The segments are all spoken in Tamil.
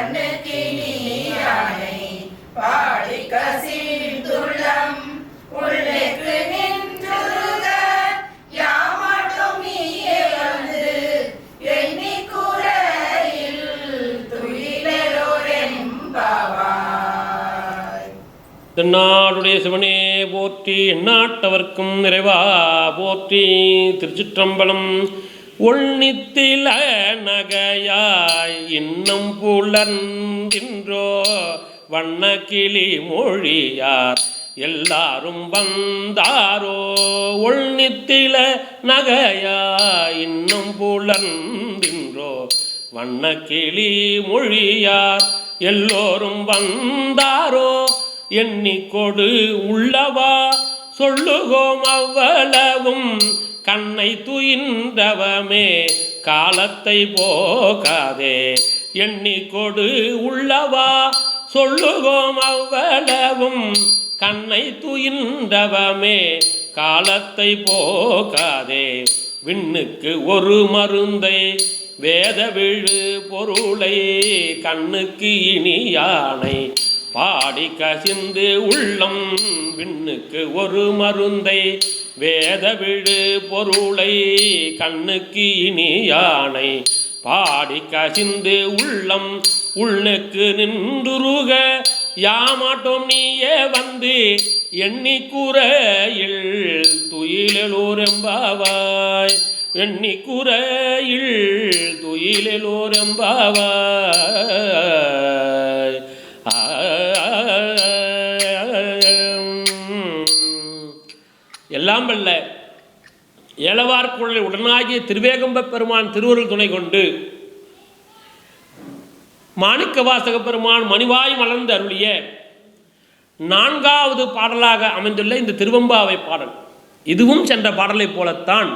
கண்ணுக்கு நீயானை பாடி கசிந்துள்ளம். உள்ளேக்கு நின்றுருக யாமாட்டும் எண்ணி குறையில் துயிலோரெம்பாவாய் தென்னாடுடைய சிவனே போற்றி நாட்டவர்க்கும் நிறைவா போற்றி திருச்சிற்றம்பலம் உள்நித்தில நகையாய் இன்னும் புலர்கின்றோ வண்ணக்கிளி மொழியார் எல்லாரும் வந்தாரோ? உள்நித்தில நகையாய் இன்னும் புலர்கின்றோ வண்ணக்கிளி மொழியார் எல்லோரும் வந்தாரோ? எண்ணிக்கொடு உள்ளவா? சொல்லுகோம் அவ்வளவும் கண்ணை துயின்றவமே காலத்தை போகாதே எண்ணிக்கொடு உள்ளவா சொல்லுகோம் அவ்வளவும். கண்ணை துயின்றவமே காலத்தை போகாதே விண்ணுக்கு ஒரு மருந்தை வேத விழு பொருளை கண்ணுக்கு இனியானை பாடி கசிந்து உள்ளம் விண்ணுக்கு ஒரு மருந்தை வேத விழு பொருளை கண்ணுக்கு இனியானை பாடி கசிந்து உள்ளம் உள்ளுக்கு நின்றுருக. யாமாட்டோம் நீயே வந்து எண்ணி குறையில் துயிலோரெம்பாவாய் எண்ணி குறையில் துயிலோரெம்பாவாய் எல்லாம் வல்ல ஏலவார்குழலை உடனாகிய திருவேகம்ப பெருமான் திருவருள் துணை கொண்டு மாணிக்க வாசக பெருமான் மணிவாய் மலர்ந்து அருளிய நான்காவது பாடலாக அமைந்துள்ள இந்த திருவம்பாவை பாடல். இதுவும் சென்ற பாடலைப் போலத்தான்.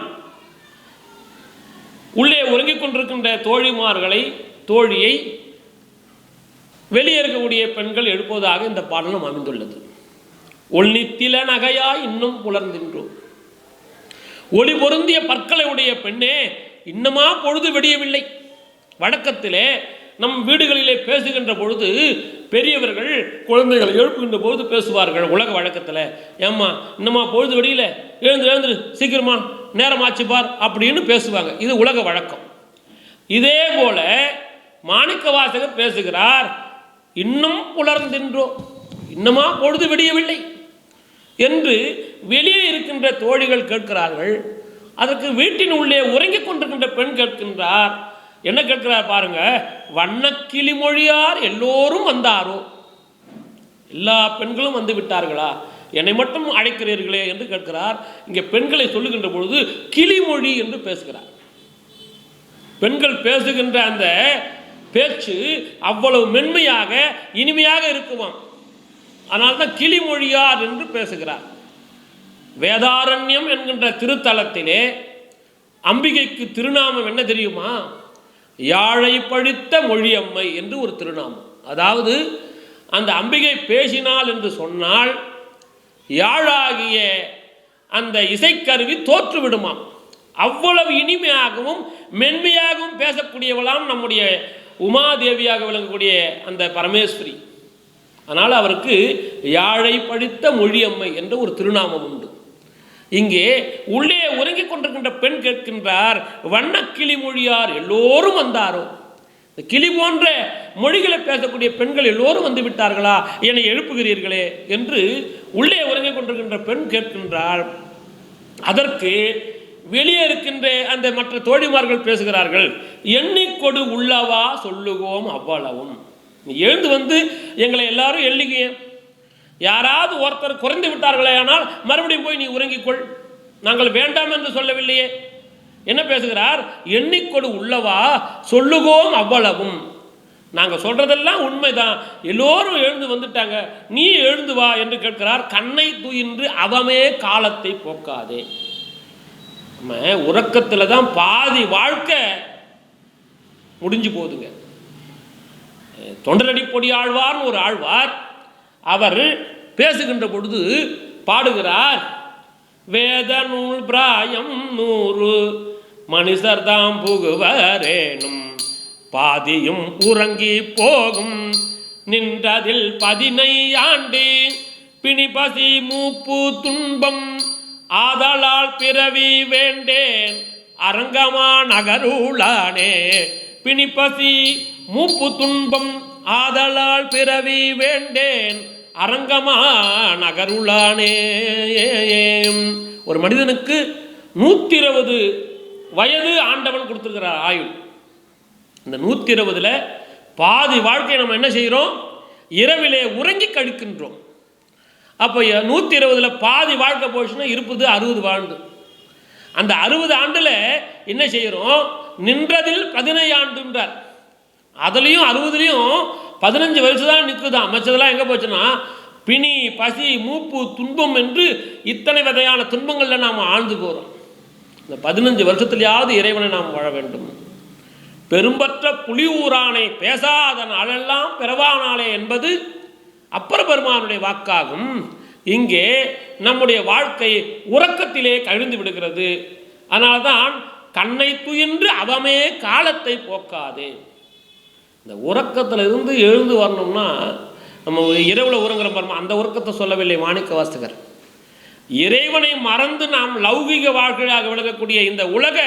உள்ளே ஒருங்கிக் கொண்டிருக்கின்ற தோழிமார்களை தோழியை வெளியே இருக்கக்கூடிய பெண்கள் எழுப்புவதாக இந்த பாடலும் அமைந்துள்ளது. ஒளித்தில நகையாய் இன்னும் புலர்ந்தின்றோம் ஒளி பொருந்திய பற்களை உடைய பெண்ணே இன்னமா பொழுது வெடியவில்லை. வழக்கத்திலே நம் வீடுகளிலே பேசுகின்ற பொழுது பெரியவர்கள் குழந்தைகளை எழுப்புகின்ற பொழுது பேசுவார்கள் உலக வழக்கத்தில். ஏம்மா இன்னமா பொழுது வெடியல? எழுந்து எழுந்துரு சீக்கிரமா நேரமாச்சு பார் அப்படின்னு பேசுவாங்க. இது உலக வழக்கம். இதே போல மாணிக்க வாசகர் பேசுகிறார் இன்னும் புலர்ந்தின்றோ இன்னமா பொழுது விடியவில்லை. என்று வெளியே இருக்கின்ற தோழிகள் கேட்கிறார்கள். அதற்கு வீட்டின் உள்ளே உறங்கிக் கொண்டிருக்கின்ற பெண் கேட்கின்றார். என்ன கேட்கிறார் பாருங்க வண்ணக்கிளி மொழியார் எல்லோரும் வந்தாரோ? எல்லா பெண்களும் வந்து விட்டார்களா? என்னை மட்டும் அழைக்கிறீர்களே? என்று கேட்கிறார். இங்கே பெண்களை சொல்லுகின்ற பொழுது கிளிமொழி என்று பேசுகிறார். பெண்கள் பேசுகின்ற அந்த பேச்சு அவ்வளவு மென்மையாக இனிமையாக இருக்குமாம். அதனால தான் கிளிமொழியார் என்று பேசுகிறார். வேதாரண்யம் என்கின்ற திருத்தலத்திலே அம்பிகைக்கு திருநாமம் என்ன தெரியுமா? யாழை பழித்த மொழியம்மை என்று ஒரு திருநாமம். அதாவது அந்த அம்பிகை பேசினாள் என்று சொன்னால் யாழாகிய அந்த இசைக்கருவி தோற்றுவிடுமாம். அவ்வளவு இனிமையாகவும் மென்மையாகவும் பேசக்கூடியவளாம் நம்முடைய உமாதேவியாக விளங்கக்கூடிய அந்த பரமேஸ்வரி. அதனால் அவருக்கு யாழை படித்த மொழியம்மை என்ற ஒரு திருநாமம் உண்டு. இங்கே உள்ளே உறங்கிக் கொண்டிருக்கின்ற பெண் கேட்கின்றார் வண்ணக்கிளி மொழியார் எல்லோரும் வந்தாரோ? இந்த கிளி போன்ற மொழிகளை பேசக்கூடிய பெண்கள் எல்லோரும் வந்து விட்டார்களா? என்னை எழுப்புகிறீர்களே என்று உள்ளே உறங்கிக் கொண்டிருக்கின்ற பெண் கேட்கின்றார் அதற்கு வெளியே இருக்கின்ற அந்த மற்ற தோழிமார்கள் பேசுகிறார்கள் எண்ணிக்கொடு உள்ளவா சொல்லுவோம் அவ்வளவும். நீ எழுந்து வந்து எங்களை எல்லாரும் எள்ளிங்க யாராவது ஒருத்தர் குறைந்து விட்டார்களே ஆனால் மறுபடியும் போய் நீ உறங்கிக்கொள். நாங்கள் வேண்டாம் என்று சொல்லவில்லையே. என்ன பேசுகிறார்? எண்ணிக்கொடு உள்ளவா? சொல்லுகோம் அவ்வளவும். நாங்கள் சொல்றதெல்லாம் உண்மைதான். எல்லோரும் எழுந்து வந்துட்டாங்க. நீ எழுந்து வா என்று கேட்கிறார். கண்ணை துயின்று அவமே காலத்தை போக்காதே. நம்ம உறக்கத்தில் தான் பாதி வாழ்க்கை முடிஞ்சு போகுதுங்க. தொண்டரடி பொடி ஆழ்வார்னு ஒரு ஆழ்வார் அவர் பேசுகின்ற பொழுது பாடுகிறார் வேத நூல் பிராயம் நூறு மனுஷர் தாம் புகுவரேனும் பாதியும் உறங்கி போகும் நின்றதில் பதினை ஆண்டு பிணிபசி மூப்பு துன்பம் ஆதலால் பிறவி வேண்டேன் அரங்கமா நகருளானே பிணிபசி மூப்பு துன்பம் ஆதலால் பிறவி வேண்டேன். அரங்கமா நகருளானே ஒரு மனிதனுக்கு நூற்றி இருபது வயது ஆண்டவன் கொடுத்துருக்கிறார் ஆயுள். இந்த நூற்றி இருபதில் பாதி வாழ்க்கையை நம்ம என்ன செய்கிறோம்? இரவிலே உறங்கி கழிக்கின்றோம். அப்போ நூற்றி இருபதில் பாதி வாழ்க்கை போச்சுன்னா இருப்பது அறுபது ஆண்டு. அந்த அறுபது ஆண்டில் என்ன செய்கிறோம்? நின்றதில் பதினை ஆண்டுன்றார். அதுலேயும் அறுபதுலேயும் பதினஞ்சு வயசு தான் நிற்குதான் மற்றதெல்லாம் எங்கே போச்சுன்னா பிணி பசி மூப்பு துன்பம் என்று இத்தனை வகையான துன்பங்களில் நாம் ஆழ்ந்து போகிறோம் இந்த பதினஞ்சு வருஷத்துலையாவது இறைவனை நாம் வாழ வேண்டும். பெரும்பற்ற புலியூரானை பேசாத நாளெல்லாம் பிறவானாலே என்பது அப்பர பெருமானுடைய வாக்காகும். இங்கே நம்முடைய வாழ்க்கை உறக்கத்திலே கழிந்து விடுகிறது. அதனால்தான் கண்ணை துயின்று அவமே காலத்தை போக்காதே. இந்த உறக்கத்தில் இருந்து எழுந்து வரணும்னா நம்ம இரவில் உறங்குற பாருமா அந்த உறக்கத்தை சொல்லவில்லை மாணிக்க வாசகர். இறைவனை மறந்து நாம் லௌகிக வாழ்க்கையாக விளங்கக்கூடிய இந்த உலக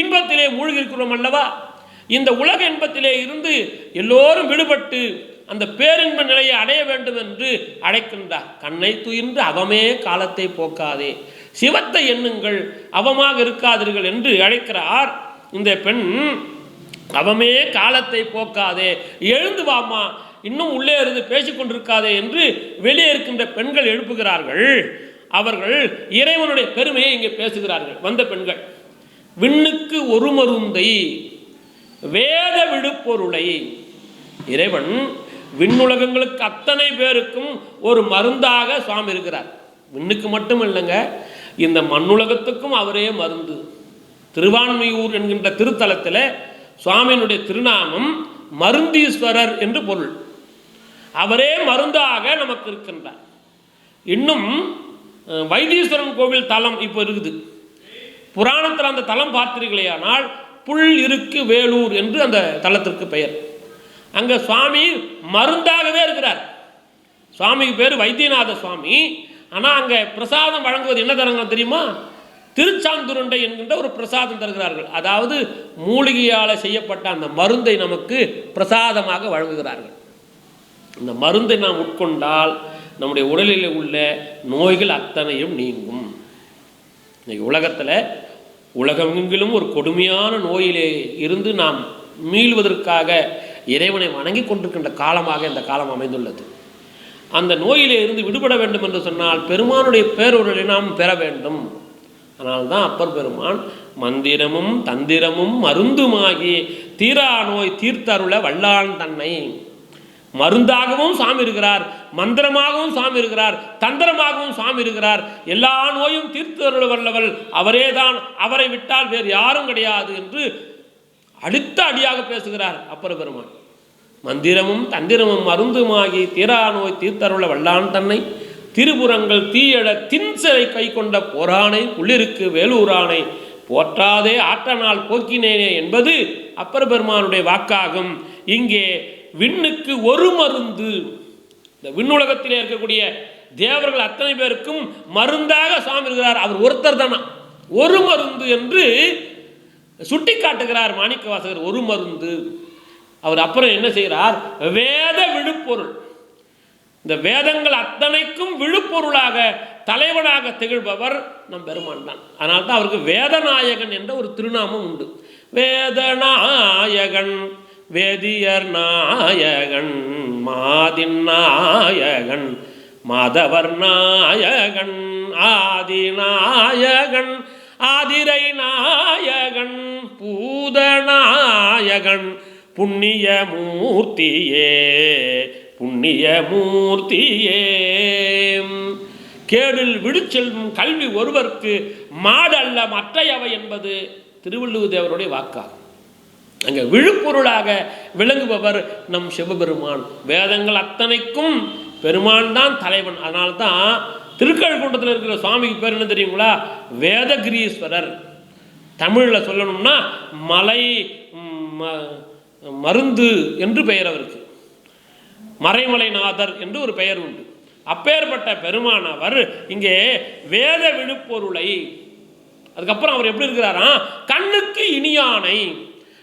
இன்பத்திலே மூழ்கிருக்கிறோம் அல்லவா? இந்த உலக இன்பத்திலே இருந்து எல்லோரும் விடுபட்டு அந்த பேரின்ப நிலையை அடைய வேண்டும் என்று அழைக்கின்றார். கண்ணை துயின்று அவமே காலத்தை போக்காதே. சிவத்தை எண்ணுங்கள் அவமாக இருக்காதீர்கள் என்று அழைக்கிறார் இந்த பெண். அவமே காலத்தை போக்காதே. எழுந்து வாமா இன்னும் உள்ளே இருந்து பேசிக்கொண்டிருக்காதே என்று வெளியே இருக்கின்ற பெண்கள் எழுப்புகிறார்கள். அவர்கள் இறைவனுடைய பெருமையை இங்கே பேசுகிறார்கள். வந்த பெண்கள் விண்ணுக்கு ஒரு மருந்தை வேத விடுப்பொருளை இறைவன் விண்ணுலகங்களுக்கு அத்தனை பேருக்கும் ஒரு மருந்தாக சுவாமி இருக்கிறார். விண்ணுக்கு மட்டும் இல்லைங்க இந்த மண்ணுலகத்துக்கும் அவரே மருந்து. திருவான்மையூர் என்கின்ற திருத்தலத்தில் சுவாமியினுடைய திருநாமம் மருந்தீஸ்வரர் என்று பொருள். அவரே மருந்தாக நமக்கு இருக்கின்றார். இன்னும் வைத்தீஸ்வரன் கோவில் தலம் இப்போ இருக்குது. புராணத்தில் அந்த தலம் பார்த்தீர்களே ஆனால் புல் இருக்கு வேலூர் என்று அந்த தலத்திற்கு பெயர். அங்கே சுவாமி மருந்தாகவே இருக்கிறார். சுவாமிக்கு பேர் வைத்தியநாத சுவாமி. ஆனால் அங்கே பிரசாதம் வழங்குவது என்ன தரங்க தெரியுமா? திருச்சாந்துருண்டை என்கின்ற ஒரு பிரசாதம் தருகிறார்கள். அதாவது மூலிகையால் செய்யப்பட்ட அந்த மருந்தை நமக்கு பிரசாதமாக வழங்குகிறார்கள். இந்த மருந்தை நாம் உட்கொண்டால் நம்முடைய உடலில் உள்ள நோய்கள் அத்தனையும் நீங்கும். இன்றைக்கி உலகத்தில் உலகமெங்கிலும் ஒரு கொடுமையான நோயிலே இருந்து நாம் மீள்வதற்காக இறைவனை வணங்கி கொண்டிருக்கின்ற காலமாக இந்த காலம் அமைந்துள்ளது. அந்த நோயிலே இருந்து விடுபட வேண்டும் என்று சொன்னால் பெருமானுடைய பேரொருளை நாம் பெற வேண்டும். அதனால்தான் அப்பர் பெருமான் மந்திரமும் தந்திரமும் மருந்துமாகி தீரா நோய் தீர்த்தருள வல்லான் தன்னை. மருந்தாகவும் சாமி இருக்கிறார் மந்திரமாகவும் சாமி இருக்கிறார் தந்திரமாகவும் சாமி இருக்கிறார் எல்லா நோயும் தீர்த்தருள வல்லவள் அவரேதான் அவரை விட்டால் வேறு யாரும் கிடையாது என்று அடுத்த அடியாக பேசுகிறார் அப்பர் பெருமான் மந்திரமும் தந்திரமும் மருந்துமாகி தீரா நோய் தீர்த்தருள வல்லான் தன்னை. திருபுறங்கள் தீயழ தின்சரை கை கொண்ட போரானை உள்ளிருக்கு வேலூரானை போற்றாதே ஆற்றனால் போக்கினேனே என்பது அப்பர் பெருமானுடைய வாக்காகும். இங்கே விண்ணுக்கு ஒரு மருந்து இந்த விண்ணுலகத்திலே இருக்கக்கூடிய தேவர்கள் அத்தனை பேருக்கும் மருந்தாக சுவாமி இருக்கிறார் அவர் ஒருத்தர் தானா? ஒரு மருந்து என்று சுட்டி காட்டுகிறார் மாணிக்க வாசகர் ஒரு மருந்து. அவர் அப்புறம் என்ன செய்கிறார்? வேத விழுப்பொருள். இந்த வேதங்கள் அத்தனைக்கும் விழுப்பொருளாக தலைவனாக திகழ்பவர் நம் பெருமான் தான். அதனால தான் அவருக்கு வேதநாயகன் என்ற ஒரு திருநாமம் உண்டு. வேதநாயகன் வேதியர் நாயகன் மாதின் நாயகன் மாதவர் நாயகன் ஆதிநாயகன் ஆதிரை நாயகன் பூதநாயகன் புண்ணிய மூர்த்தியே. புண்ணியமூர்த்தியே. கேடில் விடுச்செல்வம் கல்வி ஒருவர்க்கு அல்ல மற்றையவை என்பது திருவள்ளுவர் தேவருடைய வாக்காகும். அங்கே விழுப்பொருளாக விளங்குபவர் நம் சிவபெருமான். வேதங்கள் அத்தனைக்கும் பெருமான் தான் தலைவன். அதனால தான் திருக்கழுக்குன்றத்தில் இருக்கிற சுவாமிக்கு பேர் என்ன தெரியுங்களா? வேதகிரீஸ்வரர். தமிழில் சொல்லணும்னா மலை ம- மருந்து என்று பெயர் அவருக்கு. மறைமலைநாதர் என்று ஒரு பெயர் உண்டு. அப்பேற்பட்ட பெருமானவர் இங்கே வேத விழுப்பொருளை அதுக்கப்புறம் அவர் எப்படி இருக்கிறாராம் கண்ணுக்கு இனியானை.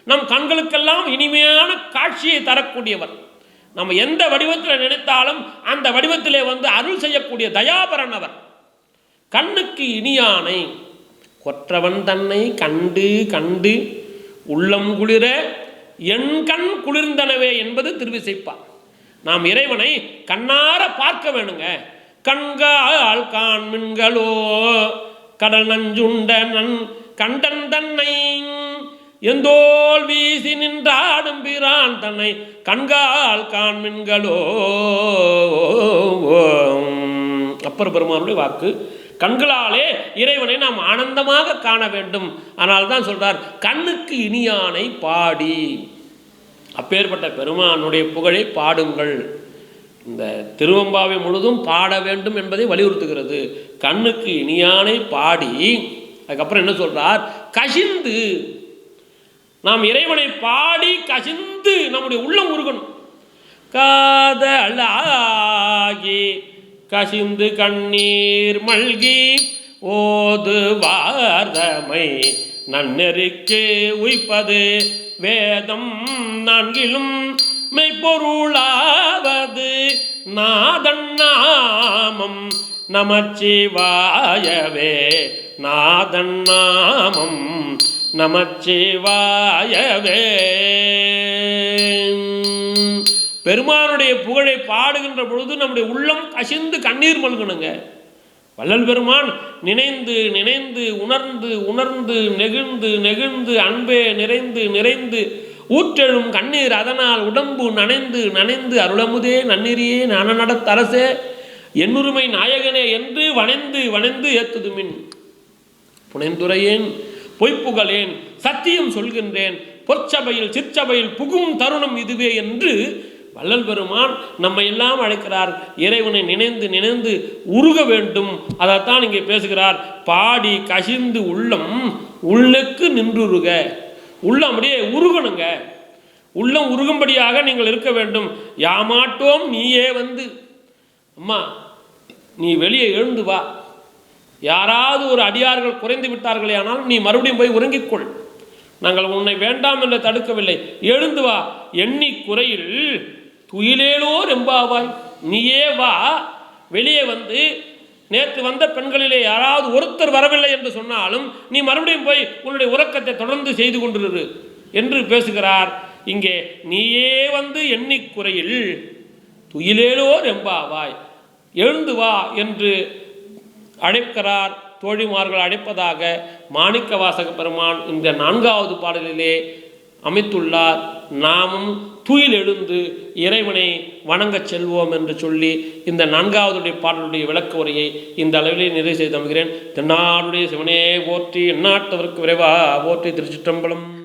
நம் கண்களுக்கெல்லாம் இனிமையான காட்சியை தரக்கூடியவர். நம்ம எந்த வடிவத்தில் நினைத்தாலும் அந்த வடிவத்திலே வந்து அருள் செய்யக்கூடிய தயாபரன் அவர். கண்ணுக்கு இனியானை. கொற்றவன் தன்னை கண்டு கண்டு உள்ளம் குளிர என் கண் குளிர்ந்தனவே என்பது திருவிசைப்பார் நாம் இறைவனை கண்ணார பார்க்க வேணுங்க. கண்கால் காண்மின்களோ கடல் நஞ்சுண்ட நன் கண்டன் தன்னை எந்தோல் வீசி நின்றாடும் பிரான் தன்னை கண்கால் காண்மின்களோ அப்பர் பெருமானுடைய வாக்கு கண்களாலே இறைவனை நாம் ஆனந்தமாக காண வேண்டும். ஆனால் தான் சொல்றார் கண்ணுக்கு இனியானை பாடி. அப்பேற்பட்ட பெருமானுடைய புகழை பாடுங்கள். இந்த திருவம்பாவை முழுதும் பாட வேண்டும் என்பதை வலியுறுத்துகிறது. கண்ணுக்கு இனியானை பாடி அதுக்கப்புறம் என்ன சொல்றார்? கசிந்து. நாம் இறைவனை பாடி கசிந்து நம்முடைய உள்ளம் உருகணும். காதலாகி கசிந்து கண்ணீர் மல்கி ஓது வார்தமை நன்னெறிக்கு உய்ப்பது. வேதம் நான்கிலும் மெய்ப்பொருளாவது நாதன் நாமம் நமச்சிவாயவே. நாதன் நாமம் நமச்சிவாயவே. பெருமானுடைய புகழை பாடுகின்ற பொழுது நம்முடைய உள்ளம் கசிந்து கண்ணீர் மல்கணுங்க. வள்ளல் பெருமான் நினைந்து நினைந்து உணர்ந்து உணர்ந்து நெகிழ்ந்து நெகிழ்ந்து அன்பே நிறைந்து நிறைந்து ஊற்றெழும் கண்ணீர் அதனால் உடம்பு நனைந்து நனைந்து அருளமுதே நன்னீரியே ஞான நடத்தரசே என்னுரிமை நாயகனே என்று வணைந்து வணைந்து ஏத்துதுமின். புனைந்துரையேன் பொய்ப்புகளேன் சத்தியம் சொல்கின்றேன் பொற்சபையில் சிற்சபையில் புகும் தருணம் இதுவே என்று வள்ளல் பெருமான் நம்ம எல்லாம் அழைக்கிறார். இறைவனை நினைந்து நினைந்து உருக வேண்டும். அதைத்தான் இங்கே பேசுகிறார். பாடி கசிந்து உள்ளம் உள்ளுக்கு நின்றுருக. உள்ளம் அப்படியே உருகணுங்க. உள்ளம் உருகும்படியாக நீங்கள் இருக்க வேண்டும். யாமாட்டோம் நீயே வந்து. அம்மா நீ வெளியே எழுந்து வா. யாராவது ஒரு அடியார்கள் குறைந்து விட்டார்களே ஆனால் நீ மறுபடியும் போய் உறங்கிக்கொள். நாங்கள் உன்னை வேண்டாம் என்று தடுக்கவில்லை. எழுந்து வா. எண்ணி குறையில் துயிலேலோ ரெம்பாவாய் நீயே வா வெளியே வந்து நேற்று வந்த பெண்களிலே யாராவது ஒருத்தர் வரவில்லை என்று சொன்னாலும் நீ மறுபடியும் போய் உன்னுடைய உறக்கத்தை தொடர்ந்து செய்து கொண்டிரு என்று பேசுகிறார். இங்கே நீயே வந்து எண்ணிக்குறையில் துயிலேலோ எம்பாவாய் எழுந்து வா என்று அழைக்கிறார். தோழிமார்கள் அழைப்பதாக மாணிக்க வாசக பெருமான் இந்த நான்காவது பாடலிலே அமைத்துள்ளார். நாமும் துயில் எழுந்து இறைவனை வணங்கச் செல்வோம் என்று சொல்லி இந்த நான்காவதுடைய பாடலுடைய விளக்க உரையை இந்த அளவிலே நிறைவு செய்து அமைகிறேன் தென்னாடுடைய சிவனே போற்றி எந்நாட்டவருக்கு விரைவா போற்றி திருச்சிற்றம்பலம்.